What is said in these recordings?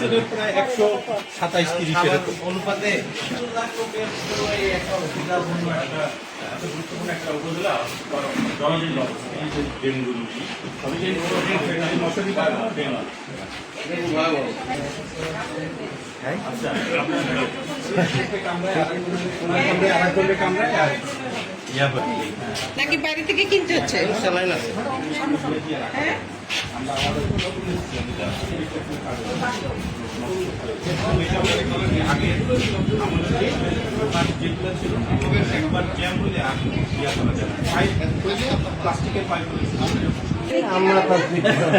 ছিল প্রায় একশো সাতাইশ তিরিশ এরকম। অনুপাতে গুরুত্বপূর্ণ একটা উপজেলা জলজীর্ণ অবস্থা এই যে ডেঙ্গু রুগী তবে এই মশারি পালন ডেঙ্গু আচ্ছা কামড়ায় আর কামড়ায় আর ইয়া হয় নাকি বাইরে থেকে কিনতে হচ্ছে? স্যালাইন আছে। হ্যাঁ? আমরা তো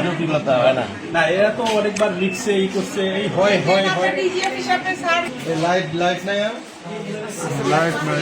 জটিলতা হয় না। না এরা তো অনেকবার রিক্সে এই করছে এই হয় হয় হয়। লাইট লাইট নাই লাইট নাই।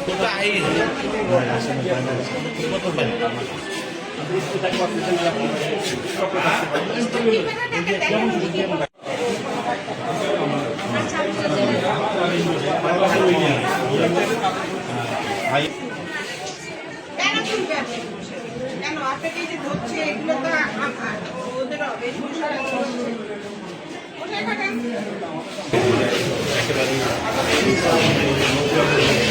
আপনি? কেন আপনাকে যে আছে।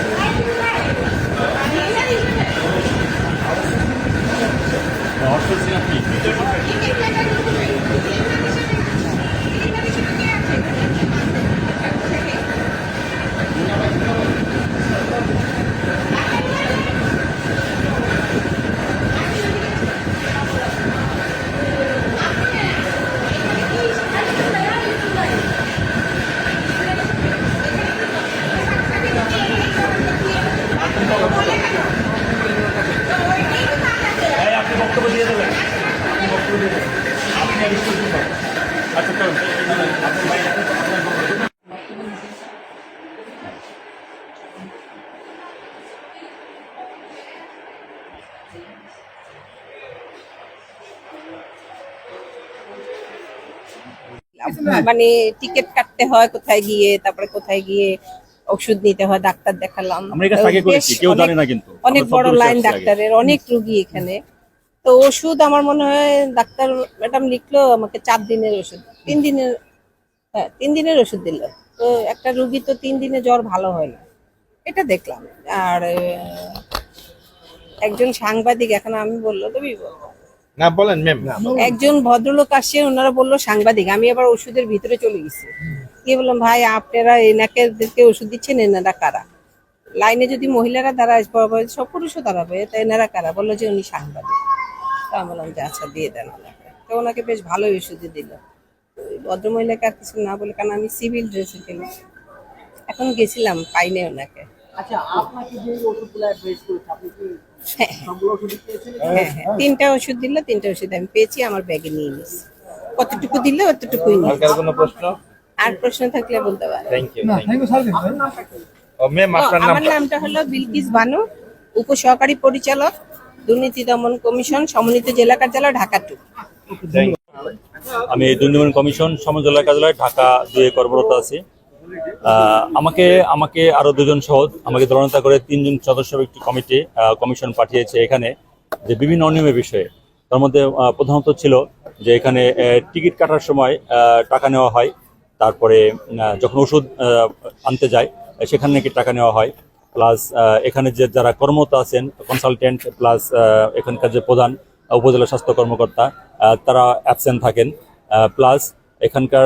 মোবাইল পোহার একজন মানে টিকিট কাটতে হয় কোথায় গিয়ে তারপরে কোথায় গিয়ে ওষুধ নিতে হয় ডাক্তার দেখালাম। আমরা এই কাজটা আগে বেশ করেছি, কেউ জানে অনেক- না কিন্তু। অনেক আমরা বড় লাইন ডাক্তারের অনেক রুগী এখানে। তো ওষুধ আমার মনে হয় ডাক্তার ম্যাডাম লিখলো আমাকে চার দিনের ওষুধ তিন দিনের হ্যাঁ তিন দিনের ওষুধ দিল। তো একটা রুগী তো তিন দিনে জ্বর ভালো হয় না। এটা দেখলাম। আর একজন সাংবাদিক এখন আমি বলল তুমি বলো। না বলেন ম্যাম। একজন ভদ্রলোক আসছে ওনারা বলল সাংবাদিক আমি আবার ওষুধের ভিতরে চলে গেছি। গিয়ে বললাম ভাই আপনারা এনাকে ওষুধ দিচ্ছেন এনারা কারা? লাইনে যদি মহিলারা দাঁড়ায় সব পুরুষও দাঁড়াবে তা এনারা কারা? বলল যে উনি সাংবাদিক। তো আমি বললাম যে আচ্ছা দিয়ে দেন ওনাকে। তো ওনাকে বেশ ভালোই ওষুধ দিল। ওই ভদ্রমহিলাকে আর কিছু না বলে কারণ আমি সিভিল ড্রেসে ছিলাম এখন গেছিলাম পাইনি ওনাকে। আচ্ছা আপনাকে যে ওষুধগুলো অ্যাডভাইস করেছে আপনি কি হ্যাঁ ওষুধ পেয়েছেন? হ্যাঁ হ্যাঁ। তিনটা ওষুধ দিল তিনটা ওষুধ আমি পেয়েছি আমার ব্যাগে নিয়ে নিয়েছি। কতটুকু দিল অতটুকুই নিয়েছি। আর কোনো প্রশ্ন? আর প্রশ্ন থাকলে বলতে পারেন থ্যাংক ইউ আমার নামটা হলো বিলকিস বানু উপসহকারী পরিচালক দুর্নীতি দমন কমিশন সমন্বিত জেলা কার্যালয় ঢাকা টু। আমি দুর্নীতি কমিশন সমজলা কার্যালয় ঢাকা দুয়ে কর্মরত আছি। আমাকে আমাকে আরও দুজন সহ, আমাকে দলনেতা করে তিনজন সদস্য একটি কমিটি কমিশন পাঠিয়েছে এখানে যে বিভিন্ন অনিয়মের বিষয়ে। তার মধ্যে প্রধানত ছিল যে এখানে টিকিট কাটার সময় টাকা নেওয়া হয়, তারপরে যখন ওষুধ আনতে যায়, সেখানে নাকি টাকা নেওয়া হয়, প্লাস এখানে যে যারা কর্মরত আছেন কনসালটেন্ট প্লাস এখানকার যে প্রধান উপজেলা স্বাস্থ্য কর্মকর্তা তারা অ্যাবসেন্ট থাকেন প্লাস এখানকার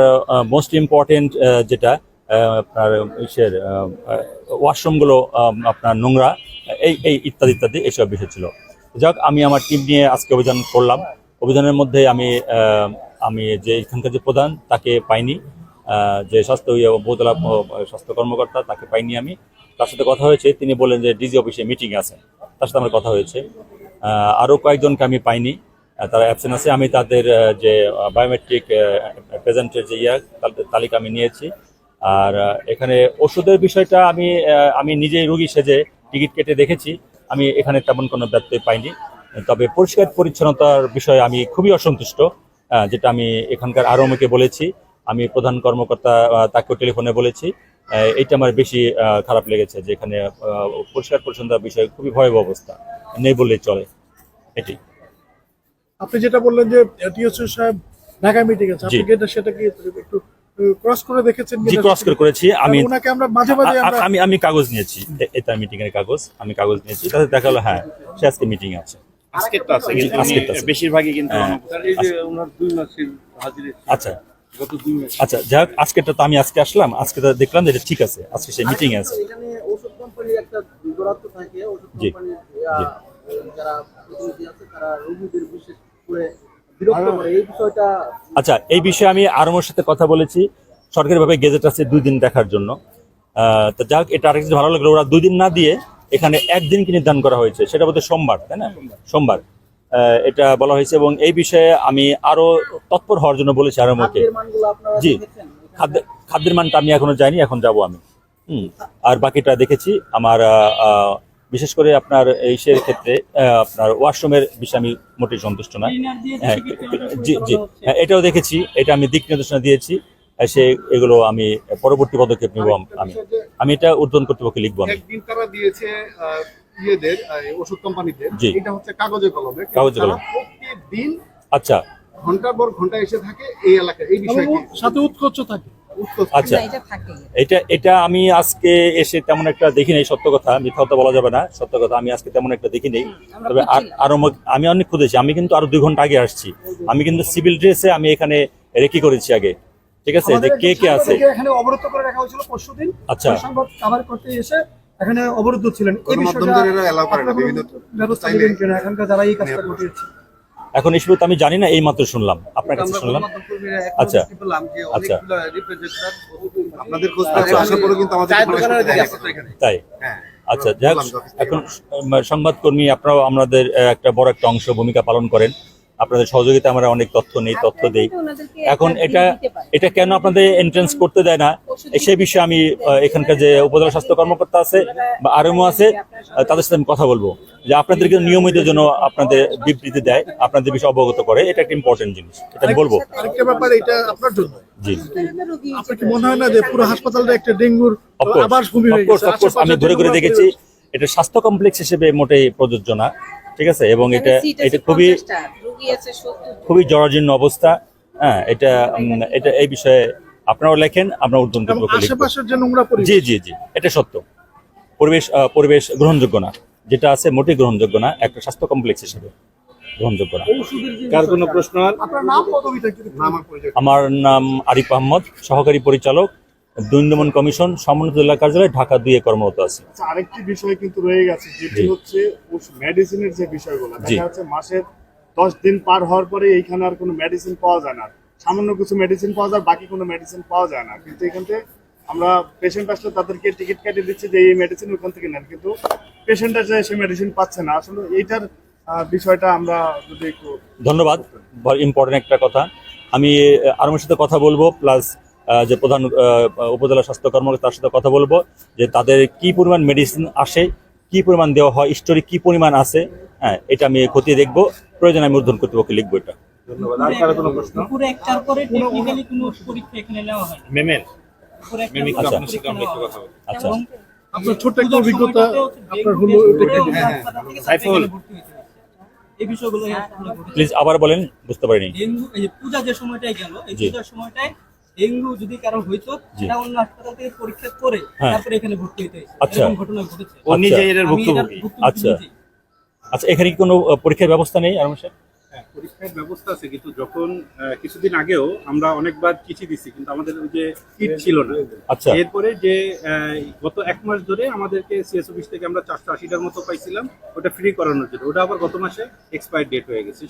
মোস্ট ইম্পর্টেন্ট যেটা আপনার ইসের ওয়াশরুমগুলো আপনার নোংরা, এই এই ইত্যাদি ইত্যাদি এইসব বিষয় ছিল যাক, আমি আমার টিম নিয়ে আজকে অভিযান করলাম। অভিযানের মধ্যে আমি আমি যে এখানকার যে প্রধান, তাকে পাইনি। যে স্বাস্থ্য ইয়ে উপজেলা স্বাস্থ্য কর্মকর্তা, তাকে পাইনি আমি। তার সাথে কথা হয়েছে, তিনি বলেন যে ডিজি অফিসে মিটিং আছে। তার সাথে আমার কথা হয়েছে। আরও কয়েকজনকে আমি পাইনি। তারা অ্যাবসেন্ট আছে। আমি তাদের যে বায়োমেট্রিক প্রেজেন্টের যে ইয়া তালিকা আমি নিয়েছি। আর এখানে ওষুধের বিষয়টা আমি আমি নিজেই রুগী সেজে টিকিট কেটে দেখেছি। আমি এখানে তেমন কোনো ব্যত্যয় পাইনি। তবে পরিষ্কার পরিচ্ছন্নতার বিষয়ে আমি খুবই অসন্তুষ্ট যেটা আমি এখানকার আরমকে বলেছি। আমি প্রধান কর্মকর্তা তাকেও টেলিফোনে বলেছি। এইটা আমার বেশি খারাপ লেগেছে যে এখানে পরিষ্কার পরিচ্ছন্নতার বিষয়ে খুবই ভয়াবহ অবস্থা। নেই বললেই চলে। এটি। আপনি যেটা বললেন যে সাহেব ঢাকায় মিটিং আছে আপনি সেটা কি একটু ক্রস করে দেখেছেন জি ক্রস করে করেছি। আমি ওনাকে আমরা মাঝে মাঝে আমরা আমি আমি কাগজ নিয়েছি। এটা মিটিং এর কাগজ। আমি কাগজ নিয়েছি। তাতে দেখা হলো হ্যাঁ সে আজকে মিটিং আছে। আজকেরটা আছে কিন্তু বেশিরভাগই কিন্তু হ্যাঁ। এই যে ওনার দুই মাসের হাজিরে আচ্ছা। গত দুই মাস। আচ্ছা যাক আজকেরটা তো আমি আজকে আসলাম। আজকে তো দেখলাম যে এটা ঠিক আছে। আজকে সে মিটিং আছে। এখানে ওষুধ কোম্পানির একটা থাকে। ওষুধ জি। কোম্পানির যারা প্রতিনিধি আছে তারা রোগীদের বিশেষ করে আচ্ছা এই বিষয়ে আমি আরমোর সাথে কথা বলেছি। সরকারিভাবে গেজেট আছে দুই দিন দেখার জন্য। তো যাক এটা আরেক ভালো লাগল ওরা দুই দিন না দিয়ে এখানে একদিনকে নির্ধারণ করা হয়েছে সেটা বোধহয় সোমবার তাই না? সোমবার। এটা বলা হয়েছে এবং এই বিষয়ে আমি আরও তৎপর হওয়ার জন্য বলেছি আরমোকে। জি। খাদ্য খাদ্যের মানটা আমি এখনও যাইনি এখন যাব আমি। হুম আর বাকিটা দেখেছি। আমার বিশেষ করে আপনার এইসের ক্ষেত্রে আপনার ওয়াশরুমের বিষয়ে আমি মোটেই সন্তুষ্ট না হ্যাঁ জি জি। হ্যাঁ এটাও দেখেছি এটা আমি দিক নির্দেশনা দিয়েছি সে এগুলো আমি পরবর্তী পদক্ষেপ নেব আমি আমি। এটা উদ্বোধন কর্তৃপক্ষে লিখব আমি। তারা দিয়েছে ইয়েদের ওষুধ কোম্পানিদের। এটা হচ্ছে কাগজে কলমে। কাগজে কলমে। প্রতিদিন আচ্ছা। ঘণ্টার পর ঘণ্টা এসে থাকে এই এলাকায় এই বিষয়ে সাথে উৎকোচ থাকে। আচ্ছা। এটা এটা এটা আমি আজকে এসে তেমন একটা দেখি নাই সত্য কথা মিথ্যা কথা বলা যাবে না সত্য কথা আমি আজকে তেমন একটা দেখি নেই। তবে আর- আরও আমি অনেক খুঁজেছি আমি কিন্তু আরও দুই ঘণ্টা আগে আসছি। আমি কিন্তু সিভিল ড্রেসে আমি এখানে রেকি করেছি আগে। ঠিক আছে? যে কে কে আছে? এখানে অবরুদ্ধ করে রাখা হয়েছিল পরশুদিন আচ্ছা। সংবাদ কভার করতে এসে এখানে অবরুদ্ধ ছিলেন। এই বিষয়টা allow করে না, বিভিন্ন ব্যবস্থা এখানকার যারা এই কাজটা ঘটিয়েছে এখন এই তো আমি জানি না এই মাত্র শুনলাম। আপনার কাছে শুনলাম? আচ্ছা। আচ্ছা। আপনাদের খোঁজ আচ্ছা। তাই? হ্যাঁ। আচ্ছা যাক এখন সংবাদকর্মী আপনারাও আমাদের একটা বড় একটা অংশ ভূমিকা পালন করেন। আপনাদের সহযোগিতা আমরা অনেক তথ্য নেই তথ্য দেই। এখন এটা। এটা কেন আপনাদের এন্ট্রেন্স করতে দেয় না? সে বিষয়ে আমি এখানকার যে উপজেলা স্বাস্থ্য কর্মকর্তা আছে বা আরএমও আছে তাদের সাথে আমি কথা বলব। যে আপনাদেরকে নিয়মিত যেন আপনাদের বিবৃতি দেয় আপনাদের বিষয়ে অবগত করে এটা একটা ইম্পর্টেন্ট জিনিস। এটা আমি বলব। আরেকটা ব্যাপার এটা আপনার জন্য। মনে হয় হয়ে আমি ঘুরে ঘুরে দেখেছি এটা স্বাস্থ্য কমপ্লেক্স হিসেবে মোটেই প্রযোজ্য না। ঠিক আছে? এবং এটা এটা খুবই রোগী আছে সত্তর খুবই জরাজীর্ণ অবস্থা। হ্যাঁ এটা এটা এই বিষয়ে আপনারাও লেখেন আমরা উদ্যোগ এবং আশেপাশের যে নোংরা পরিবেশ। জি জি জি এটা সত্য। পরিবেশ আহ, পরিবেশ গ্রহণযোগ্য না। যেটা আছে মোটেই গ্রহণযোগ্য না একটা স্বাস্থ্য কমপ্লেক্স হিসেবে গ্রহণযোগ্য না। কার কোনো প্রশ্ন? আর আপনার নাম পদবিটা কি? নাম আর পরিচয়। আমার নাম আরিফ আহমদ সহকারী পরিচালক। দুর্নীতিমন কমিশন সমন্বিত জেলা কার্যালয় ঢাকা দুইয়ে কর্মরত আছে। আচ্ছা, আরেকটি বিষয় কিন্তু রয়ে গেছে যেটি হচ্ছে মেডিসিনের যে বিষয়গুলো। দেখা যাচ্ছে মাসের দশ দিন পার হওয়ার পরে এইখানে আর কোনো মেডিসিন পাওয়া যায় না। সামান্য কিছু মেডিসিন পাওয়া যায় বাকি কোনো মেডিসিন পাওয়া যায় না। কিন্তু এখান থেকে আমরা পেশেন্ট আসলে তাদেরকে টিকিট কেটে দিচ্ছি যে এই মেডিসিন ওখান থেকে নেন। কিন্তু পেশেন্ট আসলে সে মেডিসিন পাচ্ছে না। আসলে এইটার বিষয়টা আমরা যদি একটু ধন্যবাদ ইম্পর্টেন্ট একটা কথা। আমি আরমের সাথে কথা বলব প্লাস যে প্রধান আহ, উপজেলা স্বাস্থ্য কর্মকর্তা তার সাথে কথা বলব যে তাদের কি পরিমাণ মেডিসিন আসে কি পরিমাণ দেওয়া হয় স্টোরি কি পরিমাণ আছে হ্যাঁ এটা আমি খতিয়ে দেখব। প্রয়োজন আমি ঊর্ধ্বন কর্তৃপক্ষে লিখব এটা। ধন্যবাদ। আর কারও কোনো প্রশ্ন? দুপুরে একটার পরে টেকনিক্যালি কোনো পরীক্ষা এখানে নেওয়া হয় মেমের মেমিক পরে আচ্ছা। আপনার সাথে আমরা একটু কথা বলব আচ্ছা। আপনার একটা অভিজ্ঞতা আপনার হলো সাইফুল। এই বিষয়গুলো প্লিজ আবার বলেন বুঝতে পারিনি। পূজা যে সময়টায় গেল এই পূজার সময়টায় ডেঙ্গু যদি কারও হইতো সেটা অন্য হাসপাতাল থেকে পরীক্ষা করে হ্যাঁ। তারপরে এখানে ভর্তি হতে হয়েছে। আচ্ছা। ঘটনা ঘটেছে। ও নিজে এর ভুক্তভোগী। আচ্ছা। আচ্ছা এখানে কি কোনো পরীক্ষার ব্যবস্থা নেই সাহেব? হ্যাঁ, পরীক্ষার ব্যবস্থা আছে কিন্তু যখন আহ, কিছুদিন আগেও আমরা অনেকবার চিঠি দিচ্ছি কিন্তু আমাদের ওই যে কিট ছিল না। আচ্ছা। এরপরে যে আহ, গত এক মাস ধরে আমাদেরকে সিএস অফিস থেকে আমরা চারশো আশিটার মতো পাইছিলাম ওটা ফ্রি করানোর জন্য। ওটা আবার গত মাসে এক্সপায়ার ডেট হয়ে গেছে।